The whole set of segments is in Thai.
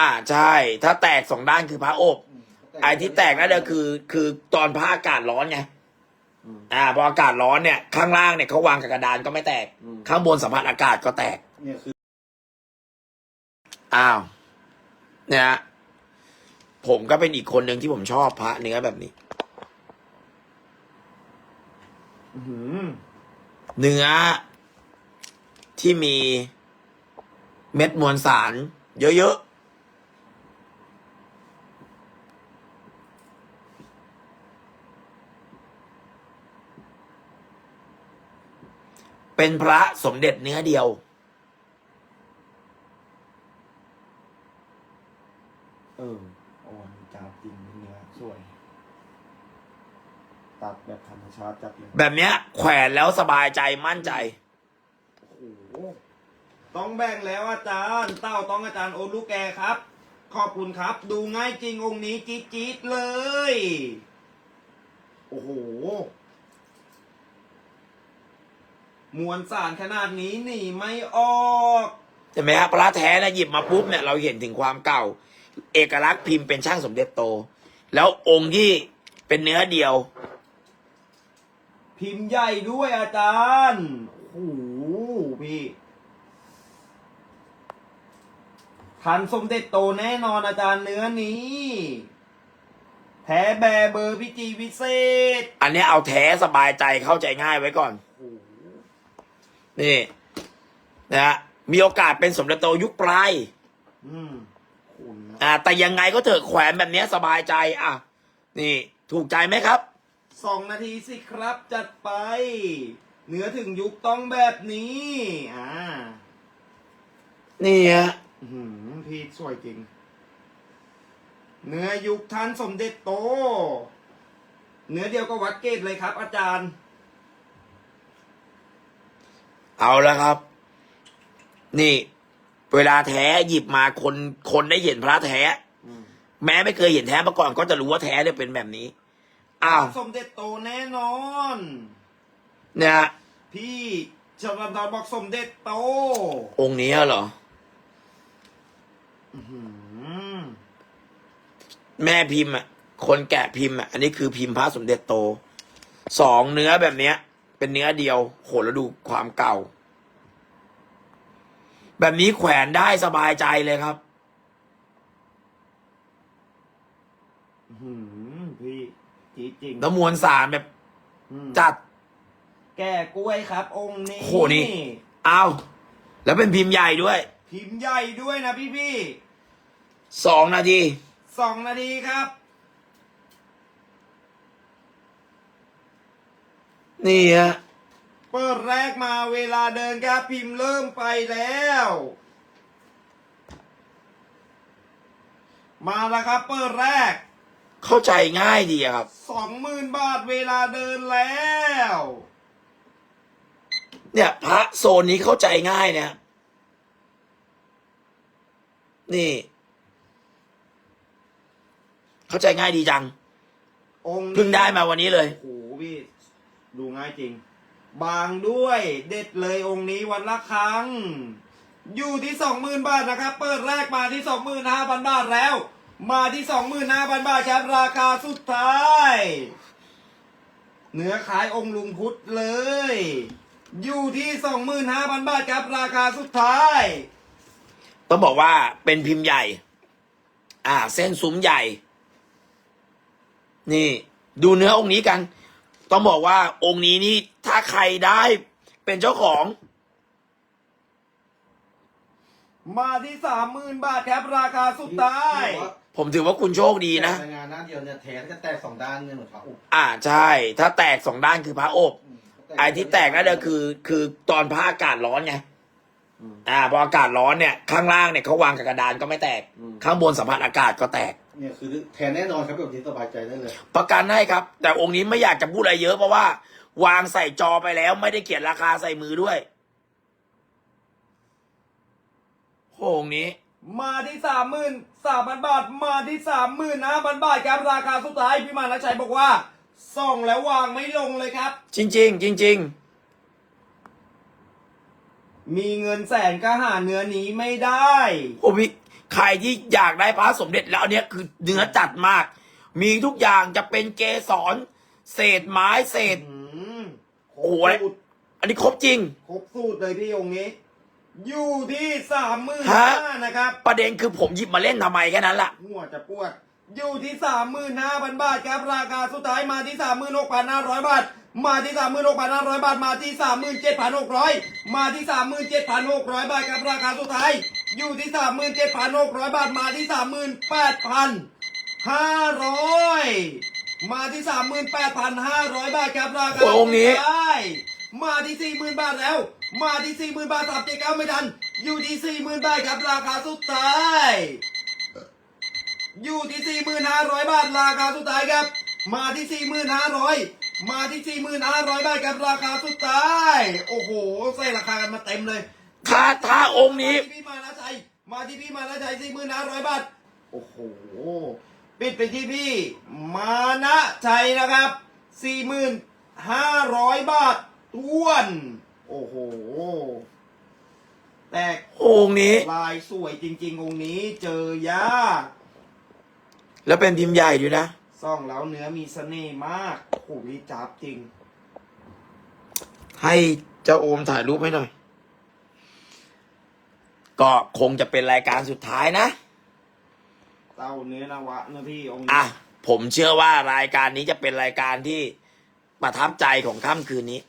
อ่าใช่ ถ้าแตกสองด้านคือพระอบไอ้ที่แตกนั่นเดียคือ คือตอนพระอากาศร้อนไงอืมอ่าพออากาศร้อนเนี่ย ข้างล่างเนี่ยเขาวางกับกระดานก็ไม่แตกอืมข้างบนสัมผัสอากาศก็แตกเนี่ยคืออ้าว เนี่ยฮะผมก็เป็นอีกคนหนึ่งที่ผมชอบพระเนื้อแบบนี้อื้อหือเนื้อที่มีเม็ดมวลสาร เยอะๆ เป็นพระสมเด็จเนื้อเดียว เอออ่อนจับจริงเนื้อสวย ตัดแบบธรรมชาติจัดเลยแบบเนี้ย แขวนแล้วสบายใจมั่นใจ โอ้โหต้องแบ่งแล้วอาจารย์ เต้าต้องอาจารย์โอลูกแกครับ ขอบคุณครับ ดูง่ายจริงองค์นี้จี๊ดจี๊ดเลย โอ้โห มวลสารขนาดนี้หนีไม่ออกใช่ไหมครับพระแท้นะหยิบมาปุ๊บเนี่ยเราเห็นถึงความเก่า เอกลักษณ์พิมพ์เป็นช่างสมเด็จโต แล้วองค์ที่เป็นเนื้อเดียว พิมพ์ใหญ่ด้วยอาจารย์โอ้โหพี่ทันสมเด็จโตแน่นอนอาจารย์เนื้อนี้แท้แบเบอร์พิจีวิเศษ อันเนี้ยเอาแท้สบายใจเข้าใจง่ายไว้ก่อนโอ้โห นี่นะฮะมีโอกาสเป็นสมเด็จโตยุคปลายอืมคุณนะอ่าแต่ยังไงก็เถอะแขวนแบบเนี้ยสบายใจ อะ นี่ ถูกใจไหมครับ สองนาทีสิครับ จัดไปเนื้อถึงยุคต้องแบบนี้ อ่านี่ฮะอื้อหือพี่สวยจริงเนื้อยุคทันสมเด็จโตเนื้อเดียวก็วัดเกตเลยครับ อาจารย์ เอาแล้วครับ นี่ เวลาแท้หยิบมาคนคนได้เห็นพระแท้ แม้ไม่เคยเห็นแท้มาก่อนก็จะรู้ว่าแท้เนี่ยเป็นแบบนี้ อ้าวสมเด็จโตแน่นอน เนี่ยฮะพี่ชาวดอนบอกสมเด็จโต องค์นี้เหรออื้อหือแม่พิมพ์อะ คนแกะพิมพ์อะ อันนี้คือพิมพ์พระสมเด็จโต สองเนื้อแบบเนี้ย เป็นเนื้อเดียวโหแล้วดูความเก่า แบบนี้แขวนได้สบายใจเลยครับอื้อหือพี่จีดจริงแล้วมวลสารแบบอืมจัด แก่กล้วยครับ องค์นี้โอ้โหนี่อ้าวแล้วเป็นพิมพ์ใหญ่ด้วย พิมพ์ใหญ่ด้วยนะพี่พี่สองนาทีๆสองนาทีครับ นี่ฮะเปิดแรกมาเวลาเดินครับพิมพ์เริ่มไปแล้ว มาแล้วครับเปิดแรก เข้าใจง่ายดีอะครับสองหมื่นบาทเวลาเดินแล้ว เนี่ยพระโซนนี้เข้าใจง่ายเนี่ยนี่ เข้าใจง่ายดีจัง องค์นี้เพิ่งได้มาวันนี้เลย โอ้โหพี่ ดูง่ายจริง บางด้วยเด็ดเลยองค์นี้วันละครั้ง อยู่ที่สองหมื่นบาทนะครับ เปิดแรกมาที่สองหมื่นห้าพันบาทแล้ว มาที่สองหมื่นห้าพันบาทครับราคาสุดท้ายเนื้อขายองค์ลุงพุทธเลย อยู่ที่สองหมื่นห้าพันบาทครับราคาสุดท้าย ต้องบอกว่าเป็นพิมพ์ใหญ่ อ่า เส้นซุ้มใหญ่ นี่ ดูเนื้อองค์นี้กัน ต้องบอกว่าองค์นี้นี่ถ้าใครได้เป็นเจ้าของ มาที่สามหมื่นบาทครับราคาสุดท้าย ผมถือว่าคุณโชคดีนะในงานหน้าเดียวเนี่ยแทนจะแตกสองด้านเนี่ยเหมือนพระอุบอ่าใช่ ถ้าแตกสองด้านคือพระอบไอ้ที่แตกนั่นเดียคือ คือตอนพระอากาศร้อนไงอืมอ่าพออากาศร้อนเนี่ย ข้างล่างเนี่ยเขาวางกับกระดานก็ไม่แตกอืมข้างบนสัมผัสอากาศก็แตก เนี่ยคือแทนแน่นอนครับแบบนี้สบายใจได้เลย ประกันให้ครับ แต่องค์นี้ไม่อยากจะพูดอะไรเยอะเพราะว่า วางใส่จอไปแล้วไม่ได้เขียนราคาใส่มือด้วยโหองค์นี้ มาที่สามหมื่นสามพันบาท มาที่สามหมื่นห้าพันบาทครับราคาสุดท้ายพี่มานักชัยบอกว่าส่องแล้ววางไม่ลงเลยครับ จริงๆจริงมีเงินแสนก็หาเนื้อนี้ไม่ได้ๆโอ้พี่ ใครที่อยากได้พระสมเด็จแล้วอันเนี้ยคือเนื้อจัดมาก มีทุกอย่างจะเป็นเกสรเศษไม้เศษ อืมครโอ้บโห สูตรอันนี้ครบจริง ครบสูตรเลยพี่องค์นี้ อยู่ที่สามหมื่นฮะห้านะครับ ประเด็นคือผมหยิบมาเล่นทำไมแค่นั้นล่ะ หัวจะปวด อยู่ที่สามหมื่นห้าพันบาทครับ ราคาสุดท้ายมาที่สามหมื่นหกพันห้าร้อยบาท มาที่สามหมื่นหกพันห้าร้อยบาท มาที่สามหมื่นเจ็ดพันหกร้อยมาที่สามหมื่นเจ็ดพันหกร้อยบาทครับราคาสุดท้าย อยู่ที่สามหมื่นเจ็ดพันหกร้อยบาทมาที่สามหมื่นแปดพันห้าร้อยมาที่สามหมื่นแปดพันห้าร้อยบาทครับราคาโอ้ยองค์นี้สุดท้ายมาที่สี่หมื่นบาทแล้ว มาที่สี่หมื่นบาทสามเจ็ดเก้าไม่ทัน อยู่ที่สี่หมื่นบาทครับราคาสุดท้ายอยู่ที่สี่หมื่นห้าร้อยบาทราคาสุดท้ายครับ มาที่สี่หมื่นห้าร้อยมาที่สี่หมื่นห้าร้อยบาทครับราคาสุดท้าย โอ้โหใส่ราคากันมาเต็มเลย ถ้าถ้าองค์นี้ มาที่พี่มานะชัยมาที่พี่มานะชัยสี่หมื่นห้าร้อยบาท โอ้โห ปิดไปที่พี่มานะชัยนะครับสี่หมื่นห้าร้อยบาทท้วน โอ้โห แต่องค์นี้ ลายสวยจริง ๆ องค์นี้เจอยากแล้วเป็นพิมพ์ใหญ่ด้วยนะ ซ่องแล้วเนื้อมีเสน่ห์มากโอ้โหนี่จับจริง ให้เจ้าโอมถ่ายรูปให้หน่อย ก็คงจะเป็นรายการสุดท้ายนะ เต้าเนื้อนวะนะพี่องค์นี้อะ ผมเชื่อว่ารายการนี้จะเป็นรายการที่ประทับใจของค่ำคืนนี้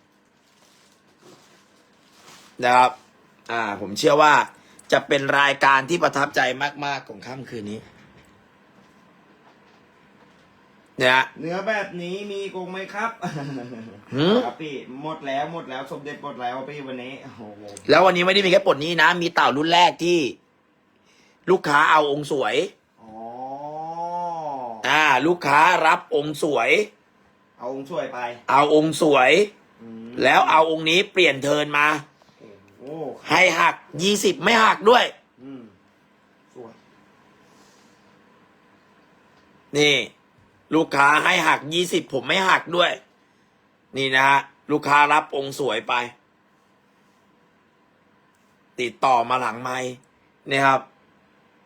นะครับ อ่า ผมเชื่อว่าจะเป็นรายการที่ประทับใจมาก ๆ ของค่ำคืนนี้ เนี่ย เนื้อแบบนี้มีกงไหมครับหืม ครับพี่หมดแล้วหมดแล้วสมเด็จหมดแล้วพี่วันนี้โอ้โหแล้ววันนี้ไม่ได้มีแค่ปลดนี้นะ มีเต่ารุ่นแรกที่ ลูกค้าเอาองค์สวย อ๋ออ่า ลูกค้ารับองค์สวย เอาองค์ช่วยไปเอาองค์สวย อืมแล้วเอาองค์นี้เปลี่ยนเทิร์นมา โอ้โหให้หักยี่สิบไม่หักด้วย อืมสวยนี่ ลูกค้าให้หักยี่สิบผมไม่หักด้วย นี่นะฮะลูกค้ารับองค์สวยไป ติดต่อมาหลังไม่นี่ครับ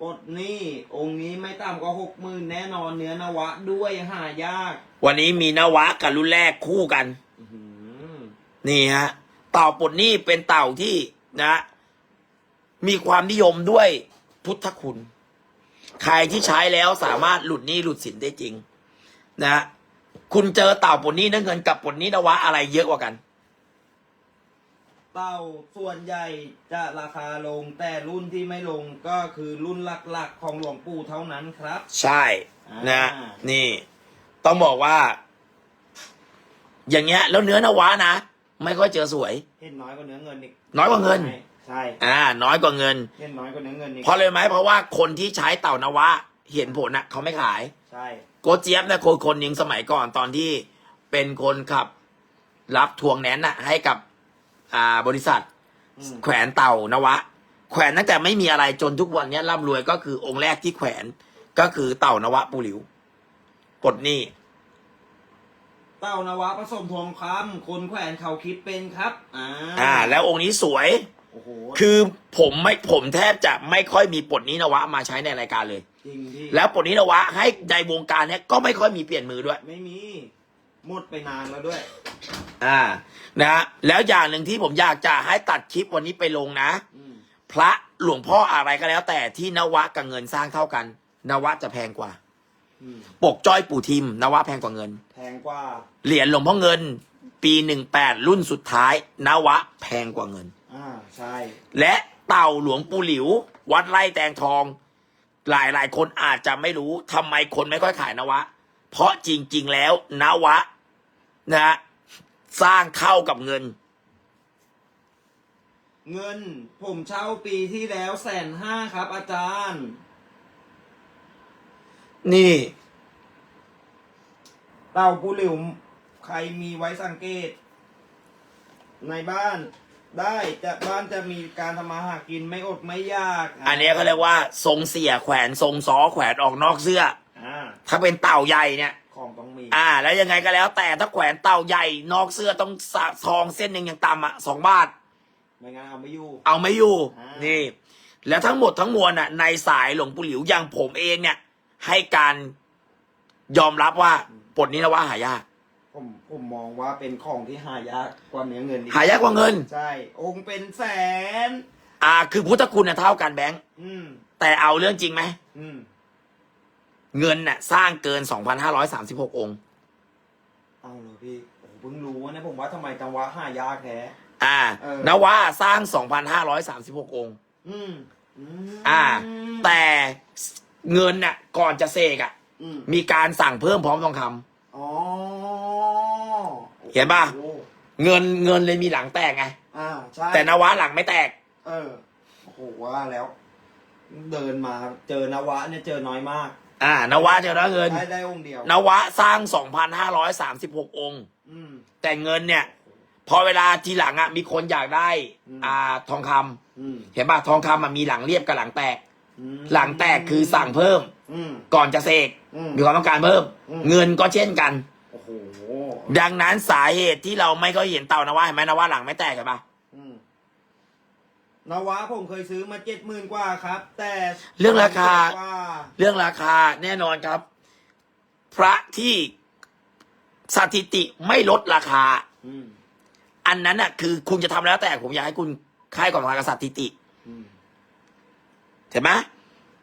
กดนี่องค์นี้ไม่ต่ำกว่าหกหมื่นแน่นอนเนื้อนวะด้วยหายาก วันนี้มีนวะกับรุ่นแรกคู่กันอื้อหือนี่ฮะเต่าปลดหนี้เป็นเต่าที่นะ มีความนิยมด้วยพุทธคุณ ใครที่ใช้แล้วสามารถหลุดหนี้หลุดสินได้จริง นะคุณเจอเต่าปลดหนี้นั่นเงินกับปลดหนี้นวะอะไรเยอะกว่ากัน เต้าส่วนใหญ่จะราคาลงแต่รุ่นที่ไม่ลงก็คือรุ่นหลักๆของหลวงปู่เท่านั้นครับ ใช่นะ อ่า นี่ ต้องบอกว่า อย่างเงี้ย แล้วเนื้อนวะนะ ไม่ค่อยเจอสวย เห็นน้อยกว่าเนื้อเงินอีกน้อยกว่าเงิน ใช่ใช่อ่า น้อยกว่าเงิน เห็นน้อยกว่าเนื้อเงินอีกเพราะเลยไหมเพราะว่าคนที่ใช้เต่านวะ เห็นผลนะเขาไม่ขาย ใช่ โกเจี๊ยบเนี่ยคนคนหนึ่งสมัยก่อนตอนที่เป็นคนขับรับทวงแนนน่ะ ให้กับอ่าบริษัทอืมแขวนเต่านวะ แขวนตั้งแต่ไม่มีอะไรจนทุกวันเนี้ยร่ำรวยก็คือองค์แรกที่แขวนก็คือเต่านวะปูหลิวปลดหนี้ เต้านวะผสมทองคำคนแขวนเขาคิดเป็นครับ อ่าอ่า แล้วองค์นี้สวย โอ้โห คือผมไม่ผมแทบจะไม่ค่อยมีปลดหนี้นวะมาใช้ในรายการเลย จริงพี่แล้วปลดหนี้นวะให้ในวงการเนี้ยก็ไม่ค่อยมีเปลี่ยนมือด้วย ไม่มีหมดไปนานแล้วด้วย อ่า นะฮะแล้วอย่างหนึ่งที่ผมอยากจะให้ตัดคลิปวันนี้ไปลงนะ อืมพระหลวงพ่ออะไรก็แล้ว แต่ที่นวะกับเงินสร้างเท่ากัน นวะจะแพงกว่า อืมปกจ้อยปู่ทิม นวะแพงกว่าเงิน แพงกว่า เหรียญหลวงพ่อเงิน ปีหนึ่งแปดรุ่นสุดท้าย นวะแพงกว่าเงิน อ่า ใช่ และเต่าหลวงปู่หลิว วัดไร่แตงทอง หลายหลายๆคนอาจจะไม่รู้ทำไมคนไม่ค่อยขายนวะ เพราะจริง ๆ แล้วนวะนะฮะสร้างเท่ากับเงิน เงินผมเช่าปีที่แล้วแสนห้าครับ อาจารย์ นี่เต่าปูหลิวใครมีไว้สังเกต ในบ้าน ได้จะบ้านจะมีการทำมาหากินไม่อดไม่ยากอันเนี้ยเขาเรียกว่าทรงเสียแขวนทรงซอแขวนออกนอกเสื้อ อ่าถ้าเป็นเต่าใหญ่เนี่ย ของต้องมีอ่า แล้วยังไงก็แล้ว แต่ถ้าแขวนเต่าใหญ่นอกเสื้อต้องสะทองเส้นหนึ่งอย่างต่ำอะสองบาท ไม่งั้นเอาไม่อยู่ เอาไม่อยู่ อ่านี่ นี่ แล้วทั้งหมดทั้งมวลน่ะ ในสายหลวงปู่หลิวอย่างผมเองเนี่ย ให้การยอมรับว่าปลดนี้นะว่าหายาก ผมผมมองว่าเป็นของที่หายากกว่าเนื้อเงินอีหายากกว่าเงิน ใช่ องค์เป็นแสน อ่า คือพุทธคุณน่ะเท่ากันแบงค์อืม แต่เอาเรื่องจริงไหมอืม เงินน่ะสร้างเกิน 2,536 องค์ เอาเลยพี่ผมเพิ่งรู้นะผมว่าทำไมจังหวะหายากแท้ อ่าเออ นว่าสร้าง 2,536 องค์ อืมอืมอ่า แต่เงินน่ะก่อนจะเสกอะ อืมมีการสั่งเพิ่มพร้อมทองคำอ๋อ เห็นปะโอ้เงินเงินเลยมีหลังแตกไงอ่าใช่แต่นว่าหลังไม่แตก เออโอ้โหว่าแล้ว เดินมาเจอนวะเนี่ยเจอน้อยมากอ่านว่าเจอแล้วเงินได้ได้องค์เดียวนวะสร้าง2,536องค์อืมแต่เงินเนี่ย พอเวลาทีหลังอะมีคนอยากได้อืมอ่า ทองคำอืมเห็นป่ะทองคำอะมีหลังเรียบกับหลังแตกอืมหลังแตกคือสั่งเพิ่มอืมก่อนจะเสกอืมมีความต้องการเพิ่มอืมเงินก็เช่นกันโอ้โห ดังนั้นสาเหตุที่เราไม่ก็เห็นเต่านวะเห็นไหมนวะหลังไม่แตกเห็นป่ะอืมนวะผมเคยซื้อมาเจ็ดหมื่นกว่าครับ แต่เรื่องราคา ว่าเรื่องราคาแน่นอนครับ พระที่สถิติไม่ลดราคา อืมอันนั้นอะ คือคุณจะทำแล้วแต่ผมอยากให้คุณค่ายก่อนราคากับสถิติอืมเห็นไหม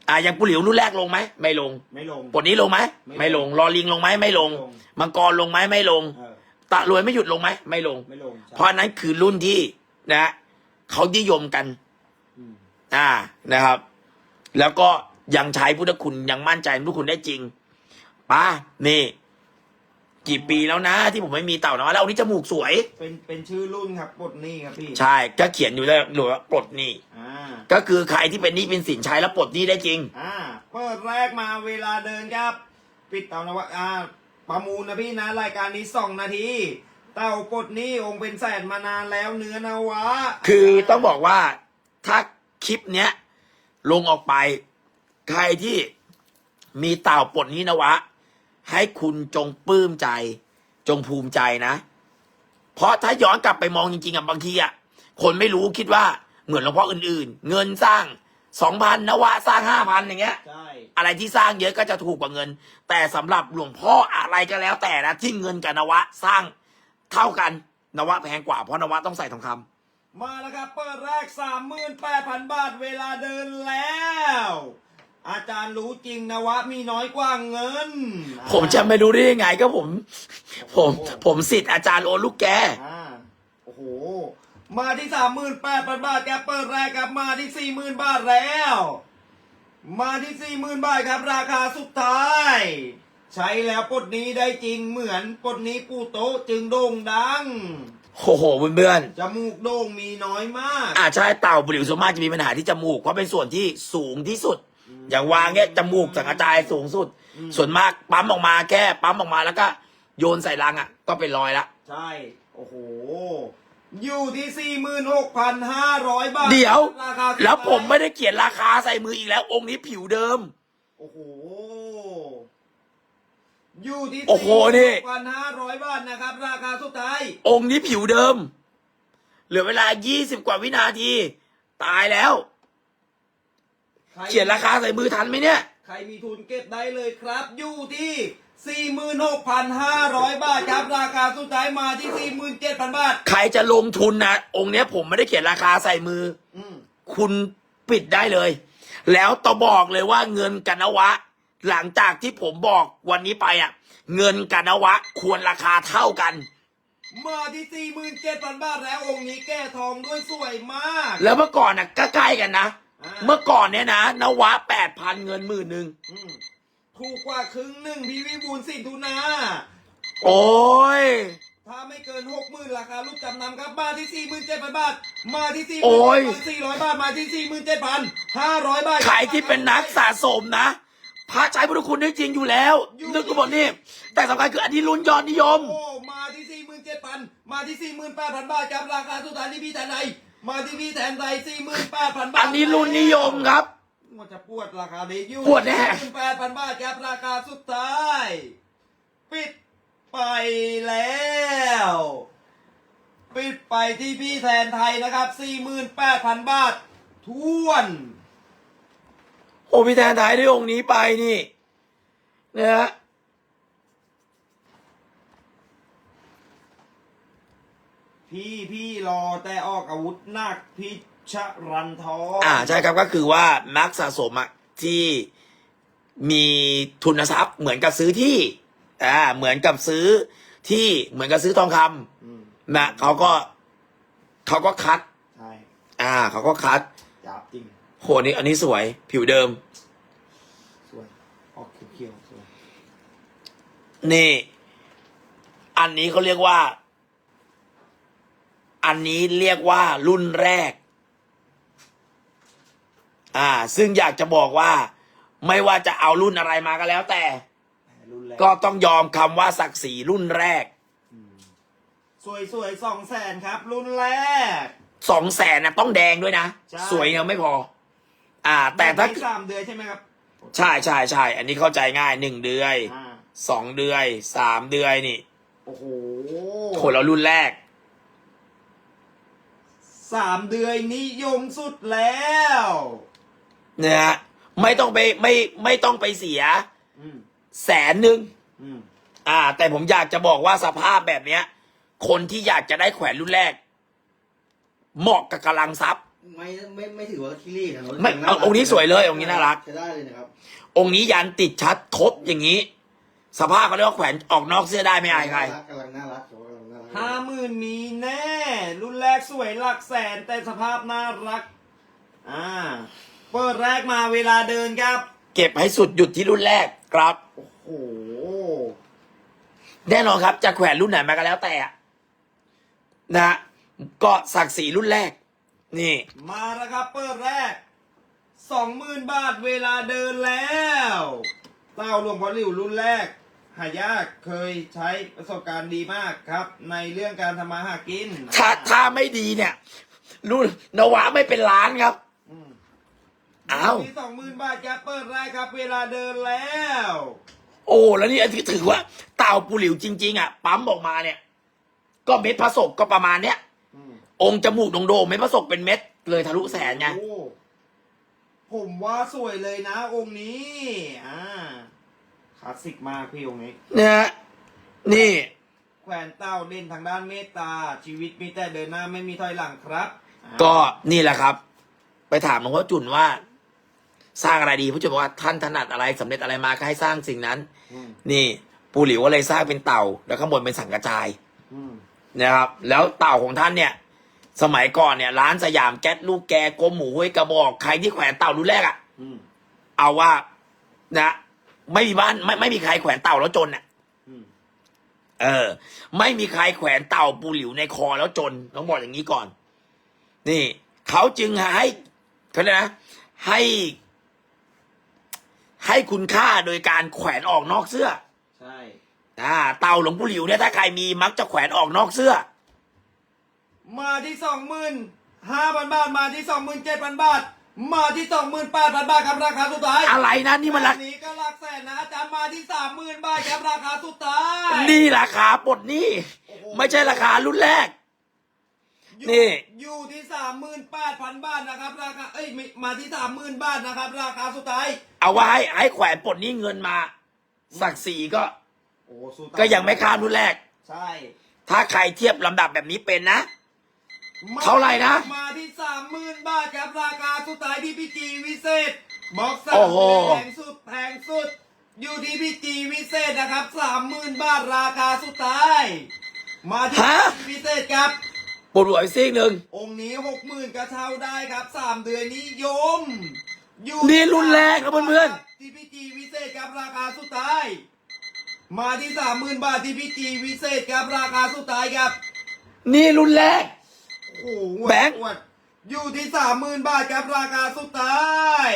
อ่าอย่างปุหลิวรุ่นแรกลงไหมไม่ลงไม่ลง ปลดนี้ลงไหมไม่ไม่ลลงงรอลิงลงไหมไม่ลง ไม่ลง มังกรลงไหมไม่ลง เออตะรวยไม่หยุดลงไหมไม่ลง ไม่ลงใช่เพราะอันนั้นคือรุ่นที่นะเขานิยมกัน อืมอ่านะครับ แล้วก็ยังใช้พุทธคุณยังมั่นใจในพุทธคุณได้จริงป้านี่ กี่ปีแล้วนะ ที่ผมไม่มีเต่านะแล้วอันนี้จมูกสวย เป็นเป็นชื่อรุ่นครับปลดหนี้ครับพี่ใช่ก็เขียนอยู่เลยหรือว่าปลดหนี้อ่าก็คือใครที่เป็นหนี้เป็นสินใช้แล้วปลดหนี้ได้จริง อ่าเปิดแรกมาเวลาเดินครับ ปิดเต่านวะอ่าประมูลนะพี่นะรายการนี้สองนาที เต่าปลดหนี้องค์เป็นแสนมานานแล้วเนื้อนวะคือต้องบอกว่าถ้าคลิปเนี้ยลงออกไป ใครที่มีเต่าปลดหนี้นะวะ ให้คุณจงปลื้มใจ จงภูมิใจนะ เพราะถ้าย้อนกลับไปมองจริงๆอะบางทีอะคนไม่รู้คิดว่าเหมือนหลวงพ่ออื่นๆ เงินสร้างสองพันนวะสร้างห้าพันอย่างเงี้ย ใช่ อะไรที่สร้างเยอะก็จะถูกกว่าเงิน แต่สำหรับหลวงพ่ออะไรก็แล้วแต่นะที่เงินกับนวะสร้างเท่ากันนวะแพงกว่าเพราะนวะต้องใส่ทองคำมาแล้วครับเปิดแรกสามหมื่นแปดพันบาทเวลาเดินแล้ว อาจารย์รู้จริงนะวะมีน้อยกว่าเงินผมจะไม่รู้ได้ยังไงก็ผม ผม ผมสิทธิ์อาจารย์โอลูกแก อ่าโอ้โห มาที่สามหมื่นแปดพันบาทแกเปิดแรกครับมาที่สี่หมื่นบาทแล้ว มาที่สี่หมื่นบาทครับราคาสุดท้าย ใช้แล้วปลดนี้ได้จริงเหมือนปลดนี้ปูโตะจึงโด่งดัง โอ้โหเพื่อนจมูกโด่งมีน้อยมาก ๆอาใช่เต่าบุหรี่ส่วนมากจะมีปัญหาที่จมูกเพราะเป็นส่วนที่สูงที่สุด อย่างวางเนี้ยจมูกสังกระจายสูงสุดอืมส่วนมากปั๊มออกมาแค่ปั๊มออกมาแล้วก็โยนใส่รังอะ ก็เป็นรอยละใช่ โอ้โห อยู่ที่สี่หมื่นหกพันห้าร้อยบาทเดี๋ยว ราคาสุดท้ายแล้วผมไม่ได้เขียนราคาใส่มืออีกแล้ว องค์นี้ผิวเดิม โอ้โห อยู่ที่โอ้โหนี่พันห้าร้อยบาทนะครับ ราคาสุดท้าย องค์นี้ผิวเดิม เหลือเวลา 20 กว่าวินาที ตายแล้วใคร เขียนราคาใส่มือทันไหมเนี่ย ใครมีทุนเก็บได้เลยครับ อยู่ที่สี่หมื่นหกพันห้าร้อยบาทครับ ราคาสุดท้ายมาที่สี่หมื่นเจ็ดพันบาท ใครจะลงทุนนะองค์เนี้ยผมไม่ได้เขียนราคาใส่มืออืมคุณปิดได้เลย แล้วต่อบอกเลยว่าเงินกันนวะ หลังจากที่ผมบอกวันนี้ไปอะ เงินกันนวะ ควรราคาเท่ากัน มาที่สี่หมื่นเจ็ดพันบาทแล้วองค์นี้แก้ทองด้วยสวยมาก แล้วเมื่อก่อนอะก็ใกล้กันนะอ่า เมื่อก่อนเนี้ยนะนวะแปดพันเงินหมื่นหนึ่งอืมถูกกว่าครึ่งหนึ่งพี่วิบูลย์สินทุนาโอ้ยถ้าไม่เกินหกหมื่นราคาลูกจำนำครับมาที่สี่หมื่นเจ็ดพันบาท มาที่สี่หโอ้มื่นยสี่ร้อยบาทมาที่สี่หมื่นเจ็ดพันห้าร้อยบาทใครที่เป็นนักสะสมนะพระใช้พุทธคุณได้จริงอยู่แล้วนึกกูบอกนี่แต่สำคัญคืออันนี้รุ่นยอดนิยม โอ้มาที่สี่หมื่นเจ็ดพันมาที่สี่หมื่นแปดพันบาทครับราคาสุดท้ายที่พี่แทนไทย มาที่พี่แทนไทยสี่หมื่นแปดพันบาทอันนี้รุ่นนิยมครับ มันจะปวดราคาดีอยู่ปวดแน่ หมื่นแปดพันบาทครับราคาสุดท้าย ปิดไปแล้ว ปิดไปที่พี่แทนไทยนะครับ48,000บาททวน โอ้พี่แทนถ่ายด้วยองค์นี้ไปนี่นะฮะ พี่พี่รอแต่ออกอาวุธหนักพิชรันทรอ่าใช่ครับก็คือว่านักสะสมอะที่มีทุนทรัพย์เหมือนกับซื้อที่อ่าเหมือนกับซื้อที่เหมือนกับซื้อทองคำอืมนะเขาก็เขาก็คัด ใช่อ่าเขาก็คัดจับจริง โหอันนี้อันนี้สวยผิวเดิม สวย ออกเขียวๆสวยนี่ อันนี้เขาเรียกว่า อันนี้เรียกว่ารุ่นแรก อ่า ซึ่งอยากจะบอกว่า ไม่ว่าจะเอารุ่นอะไรมาก็แล้วแต่ รุ่นแรกก็ต้องยอมคำว่าศักดิ์ศรีรุ่นแรกสวยสวยสองแสนครับ รุ่นแรก สองแสนนะต้องแดงด้วยนะ ใช่ สวยยังไม่พอ อ่า แต่ถ้า ไม่สามเดือนใช่ไหมครับใช่ใช่ใช่อันนี้เข้าใจง่ายหนึ่งเดือนอ่าสองเดือนสามเดือนนี่โอ้โหคนละรุ่นแรก สามเดือนนิยมสุดแล้วนะฮะไม่ต้องไปไม่ไม่ต้องไปเสียอืมแสนหนึ่งอืมอ่า แต่ผมอยากจะบอกว่าสภาพแบบเนี้ย คนที่อยากจะได้แขวนรุ่นแรก เหมาะกับกำลังทรัพย์ ไม่ไม่ไม่ถือว่าขี้รีดนะไม่เอาองค์นี้สวยเลยองค์นี้น่ารักใช้ได้เลยนะครับองค์นี้ยันติดชัดครบอย่างนี้ สภาพเขาเรียกว่าแขวนออกนอกเสื้อได้ไม่อายใครกำลังน่ารักกำลังน่ารัก ห้าหมื่นมีแน่ รุ่นแรกสวยหลักแสนแต่สภาพน่ารัก อ่า เปิดแรกมาเวลาเดินครับ เก็บให้สุดหยุดที่รุ่นแรกครับ โอ้โห แน่นอนครับจะแขวนรุ่นไหนมาก็แล้วแต่อะนะฮะก็ศักดิ์ศรีรุ่นแรก นี่ มาแล้วครับ เปิดแรกสองหมื่นบาทเวลาเดินแล้ว เต้าหลวงพ่อหลิวรุ่นแรก หายากเคยใช้ประสบการณ์ดีมากครับ ในเรื่องการทำมาหากินถ้าถ้าไม่ดีเนี่ยรุ่นนวะไม่เป็นล้านครับ อืมอ้าว ที่สองหมื่นบาทครับเปิดแรกครับ เวลาเดินแล้ว โอ้ แล้วนี่อันที่ถือว่าเต่าปูหลิวจริง ๆ อะ ปั๊มออกมาเนี่ย ก็เม็ดผสกก็ประมาณเนี้ย อืมองค์จมูกโด่งๆเม็ดผสกเป็นเม็ดเลยทะลุแสนไง โอ้ผมว่าสวยเลยนะองค์นี้ อ่า คลาสสิกมากพี่องค์นี้นะฮะนี่ แขวนเต้าเล่นทางด้านเมตตา ชีวิตมีแต่เดินหน้าไม่มีถอยหลังครับอ่าก็นี่แหละครับ ไปถามหลวงพ่อจุนว่า สร้างอะไรดีพระจุนบอกว่าท่านถนัดอะไรสำเร็จอะไรมาก็ให้สร้างสิ่งนั้น อืมนี่ปูหลิวก็เลยสร้างเป็นเต่า แล้วข้างบนเป็นสังกระจายอืมนะครับ แล้วเต่าของท่านเนี่ย สมัยก่อนเนี่ย ร้านสยามแก๊สลูกแกโกมหมูห้วยกระบอกใครที่แขวนเต่ารุ่นแรกอะ อืมเอาว่านะ ไม่มีบ้านไม่ไม่มีใครแขวนเต่าแล้วจนน่ะอืมเออ ไม่มีใครแขวนเต่าปูหลิวในคอแล้วจนต้องบอกอย่างนี้ก่อน นี่เขาจึงให้เขาเรียกนะให้ ให้คุณค่าโดยการแขวนออกนอกเสื้อ ใช่อ่าเต่าหลวงปู่หลิวเนี่ยถ้าใครมีมักจะแขวนออกนอกเสื้อ มาที่สองหมื่นห้าพันบาท มาที่สองหมื่นเจ็ดพันบาท มาที่สองหมื่นแปดพันบาทครับราคาสุดท้ายอะไรนะนี่มันละอันี้ก็หลักแสนนะอาจารย์มาที่สามหมื่นบาทครับราคาสุดท้ายนี่ราคาปลดหนี่โอ้โหไม่ใช่ราคารุ่นแรก อยู่นี่ อยู่ที่สามหมื่นแปดพันบาทนะครับ ราคาเอ้ยไม่มาที่สามหมื่นบาทนะครับ ราคาสุดท้ายเอาว่าให้ให้แขวนปลดหนี่เงินมาศักดิ์ศรีก็ โอ้สู้ตาก็ยังไม่ข้ามรุ่นแรก ใช่ ถ้าใครเทียบลำดับแบบนี้เป็นนะ เท่าไหร่นะ มาที่สามหมื่นบาทครับราคาสุดท้ายที่พีจีวิเศษบอกสาโอ้มโห แพงสุดแพงสุด อยู่ที่พีจีวิเศษนะครับสามหมื่นบาทราคาสุดท้าย มาที่ฮะ PG วิเศษครับ ปวดหัวอีกซีกหนึ่ง องค์นี้หกหมื่นก็เช่าได้ครับสามเดือนนิยมอยู่นี่รุ่นแรกนะเพื่อนๆที่พีจีวิเศษครับราคาสุดท้าย มาที่สามหมื่นบาทที่พีจีวิเศษครับราคาสุดท้ายครับ นี่รุ่นแรก โอ้โหแบงค์อวดอยู่ที่สามหมื่นบาทครับราคาสุดท้าย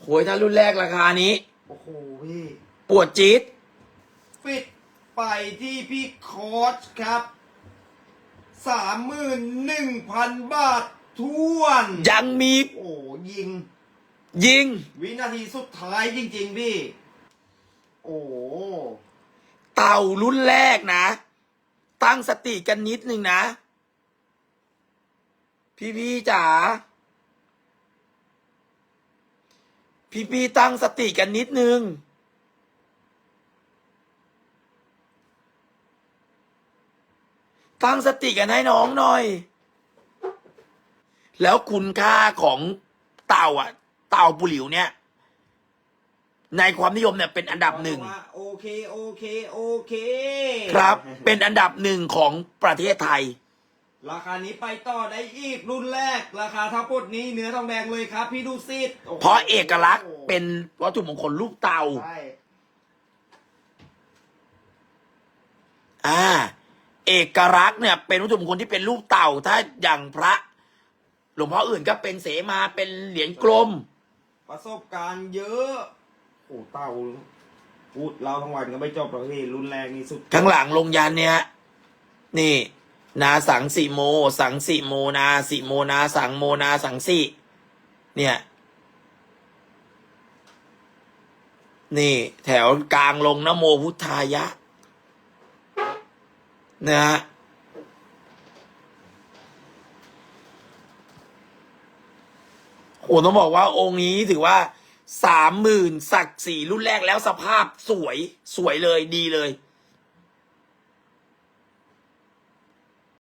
โหยถ้ารุ่นแรกราคานี้ โอ้โหพี่ ปวดจี๊ดปิดไปที่พี่โคอชครับสามหมื่นหนึ่งพันบาททวน ยังมีโอ้ยิง ยิง วินาทีสุดท้ายจริง ๆ พี่ โอ้เต่ารุ่นแรกนะ ตั้งสติกันนิดนึงนะ พี่พี่ๆจ๋าพี่ๆตั้งสติกันนิดนึง ตั้งสติกันให้น้องหน่อย แล้วคุณค่าของเต่าอะ เต่าปุหลิวเนี่ย ในความนิยมเนี่ยเป็นอันดับหนึ่งว่าโอเค โอเค โอเค ครับ เป็นอันดับหนึ่งของประเทศไทย ราคานี้ไปต่อได้อีกรุ่นแรก ราคาทั้งหมดนี้เนื้อทองแดงเลยครับ พี่ดูซิดโโหเพราะเอกลักษณ์เป็นวัตถุมงคลรูปเต่าใช่อ่า เอกลักษณ์เนี่ย เป็นวัตถุมงคลที่เป็นรูปเต่า ถ้าอย่างพระ หลวงพ่ออื่นก็เป็นเสมาเป็นเหรียญกลม ประสบการณ์เยอะโอ้เต่าพูดเราทั้งวันก็ไม่จบหรอกพี่รุนแรงนี่สุด ข้างหลังลงยันเนี่ย นี่ นาสังสีโม สังสีโมนาสีโมนาสังโมนาสังสีเนี่ย นี่ แถวกลางลงนโมพุทธายะนะฮะโอ้ต้องบอกว่าองค์นี้ถือว่าสามหมื่นศักดิ์สี่รุ่นแรกแล้วสภาพสวยสวยเลยดีเลย